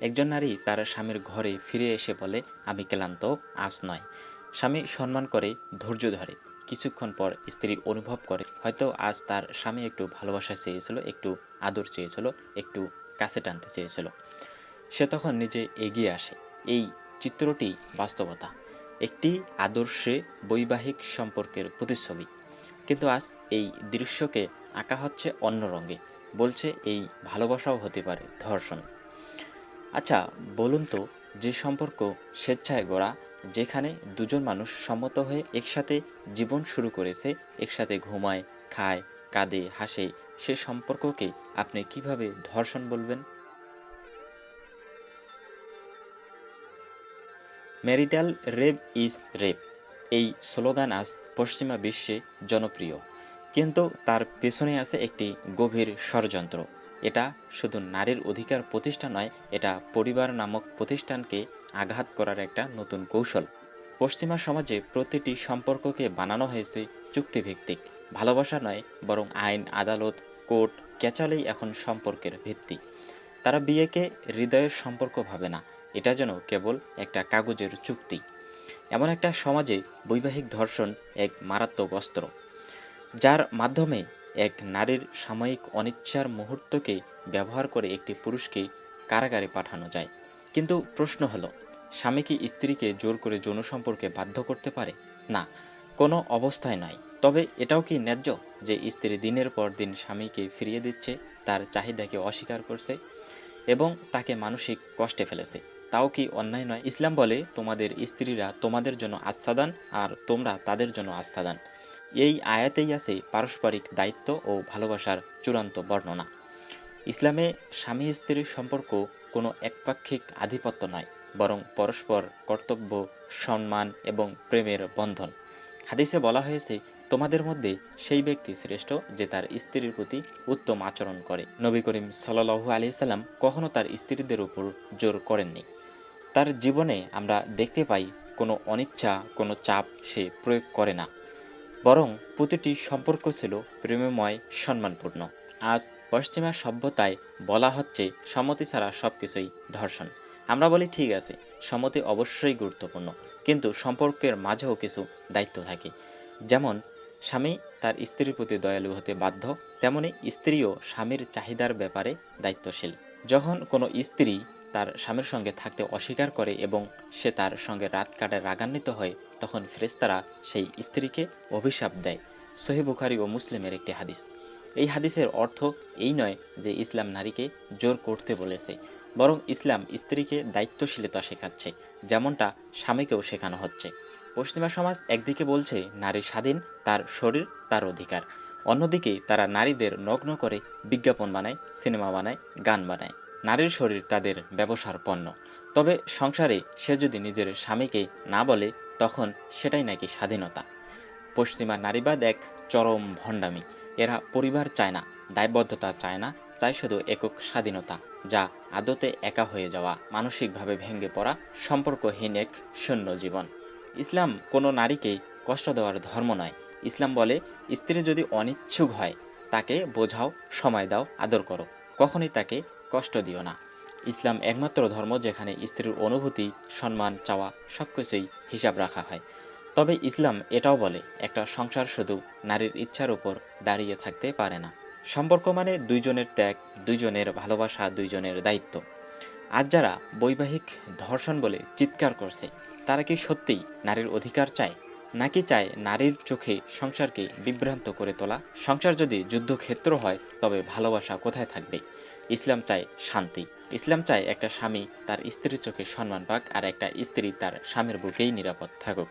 একজন নারী তার স্বামীর ঘরে ফিরে এসে বলে, আমি ক্লান্ত, আজ নয়। স্বামী সম্মান করে, ধৈর্য ধরে। কিছুক্ষণ পর স্ত্রী অনুভব করে, হয়তো আজ তার স্বামী একটু ভালোবাসা চেয়েছিল, একটু আদর চেয়েছিল, একটু কাছে টানতে চেয়েছিল। সে তখন নিজে এগিয়ে আসে। এই চিত্রটি বাস্তবতা। একটি আদর্শে বৈবাহিক সম্পর্কের প্রতিচ্ছবি। কিন্তু আজ এই দৃশ্যকে আঁকা হচ্ছে অন্য রঙে। বলছে, এই ভালোবাসাও হতে পারে ধর্ষণ। আচ্ছা বলুন তো, যে সম্পর্ক স্বেচ্ছায় গড়া, যেখানে দুজন মানুষ সম্মত হয়ে একসাথে জীবন শুরু করেছে, একসাথে ঘুমায়, খায়, কাঁদে, হাসে, সে সম্পর্ককে আপনি কীভাবে ধর্ষণ বলবেন? Marital rape is rape. এই স্লোগান আজ পশ্চিমা বিশ্বে জনপ্রিয়। কিন্তু তার পেছনে আছে একটি গভীর ষড়যন্ত্র। এটা শুধু নারীর অধিকার প্রতিষ্ঠা নয়, এটা পরিবার নামক প্রতিষ্ঠানকে আঘাত করার একটা নতুন কৌশল। পশ্চিমা সমাজে প্রতিটি সম্পর্ককে বানানো হয়েছে চুক্তিভিত্তিক। ভালোবাসা নয়, বরং আইন, আদালত, কোর্ট, ক্যাচালেই এখন সম্পর্কের ভিত্তি। তারা বিয়েকে হৃদয়ের সম্পর্ক ভাবে না, এটা যেন কেবল একটা কাগজের চুক্তি। এমন একটা সমাজে বৈবাহিক ধর্ষণ এক মারাত্মক অস্ত্র, যার মাধ্যমে এক নারীর সাময়িক অনিচ্ছার মুহূর্তকে ব্যবহার করে একটি পুরুষকে কারাগারে পাঠানো যায়। কিন্তু প্রশ্ন হলো, স্বামী কি স্ত্রীকে জোর করে যৌন সম্পর্কে বাধ্য করতে পারে? না, কোনো অবস্থায় নয় তবে এটাও কি ন্যায্য যে স্ত্রী দিনের পর দিন স্বামীকে ফিরিয়ে দিচ্ছে, তার চাহিদাকে অস্বীকার করছে এবং তাকে মানসিক কষ্টে ফেলেছে? তাও কি অন্যায় নয়? ইসলাম বলে, তোমাদের স্ত্রীরা তোমাদের জন্য আচ্ছাদান আর তোমরা তাদের জন্য আচ্ছাদান। এই আয়াতেই আছে পারস্পরিক দায়িত্ব ও ভালোবাসার চূড়ান্ত বর্ণনা। ইসলামে স্বামী স্ত্রীর সম্পর্ক কোনো একপাক্ষিক আধিপত্য নয় বরং পরস্পর কর্তব্য, সম্মান এবং প্রেমের বন্ধন। হাদিসে বলা হয়েছে, তোমাদের মধ্যে সেই ব্যক্তি শ্রেষ্ঠ যে তার স্ত্রীর প্রতি উত্তম আচরণ করে। নবী করিম সাল্লাহু আলি সাল্লাম কখনও তার স্ত্রীদের উপর জোর করেননি। তার জীবনে আমরা দেখতে পাই, কোনো অনিচ্ছা, কোনো চাপ সে প্রয়োগ করে না। বরং প্রতিটি সম্পর্ক ছিল প্রেমময়, সম্মানপূর্ণ। আজ পশ্চিমা সভ্যতায় বলা হচ্ছে, সম্মতি ছাড়া সব কিছুই ধর্ষণ। আমরা বলি, ঠিক আছে, সম্মতি অবশ্যই গুরুত্বপূর্ণ, কিন্তু সম্পর্কের মাঝেও কিছু দায়িত্ব থাকে। যেমন, স্বামী তার স্ত্রীর প্রতি দয়ালু হতে বাধ্য, তেমনি স্ত্রীও স্বামীর চাহিদার ব্যাপারে দায়িত্বশীল। যখন কোনো স্ত্রী তার স্বামীর সঙ্গে থাকতে অস্বীকার করে এবং সে তার সঙ্গে রাত কাটায় রাগান্বিত হয় তখন ফেরেস্তারা সেই স্ত্রীকে অভিশাপ দেয়। সহি বুখারি ও মুসলিমের একটি হাদিস। এই হাদিসের অর্থ এই নয় যে ইসলাম নারীকে জোর করতে বলেছে, বরং ইসলাম স্ত্রীকে দায়িত্বশীলতা শেখাচ্ছে, যেমনটা স্বামীকেও শেখানো হচ্ছে। পশ্চিমা সমাজ একদিকে বলছে, নারী স্বাধীন, তার শরীর তার অধিকার। অন্যদিকে তারা নারীদের নগ্ন করে বিজ্ঞাপন বানায়, সিনেমা বানায়, গান বানায়। নারীর শরীর তাদের ব্যবসার পণ্য। তবে সংসারে সে যদি নিজের স্বামীকে না বলে তখন সেটাই নাকি স্বাধীনতা। পশ্চিমা নারীবাদ এক চরম ভণ্ডামি। এরা পরিবার চায় না, দায়বদ্ধতা চায় না, চায় শুধু একক স্বাধীনতা, যা আদতে একা হয়ে যাওয়া, মানসিকভাবে ভেঙে পড়া, সম্পর্কহীন এক শূন্য জীবন। ইসলাম কোনো নারীকেই কষ্ট দেওয়ার ধর্ম নয়। ইসলাম বলে, স্ত্রী যদি অনিচ্ছুক হয়, তাকে বোঝাও, সময় দাও, আদর করো। কখনই তাকে কষ্ট দিও না। ইসলাম একমাত্র ধর্ম যেখানে স্ত্রীর অনুভূতি, সম্মান, চাওয়া সব কিছুই হিসাব রাখা হয়। তবে ইসলাম এটাও বলে, একটা সংসার শুধু নারীর ইচ্ছার উপর দাঁড়িয়ে থাকতে পারে না। সম্পর্ক মানে দুইজনের ত্যাগ, দুইজনের ভালোবাসা, দুইজনের দায়িত্ব। আজ যারা বৈবাহিক ধর্ষণ বলে চিৎকার করছে, তারা কি সত্যিই নারীর অধিকার চায়? নাকি চায় নারীর চোখে সংসারকে বিভ্রান্ত করে তোলা? সংসার যদি যুদ্ধক্ষেত্র হয়, তবে ভালোবাসা কোথায় থাকবে? ইসলাম চায় শান্তি। ইসলাম চায় একটা স্বামী তার স্ত্রীর চোখে সম্মান পাক আর একটা স্ত্রী তার স্বামীর বুকেই নিরাপদ থাকুক।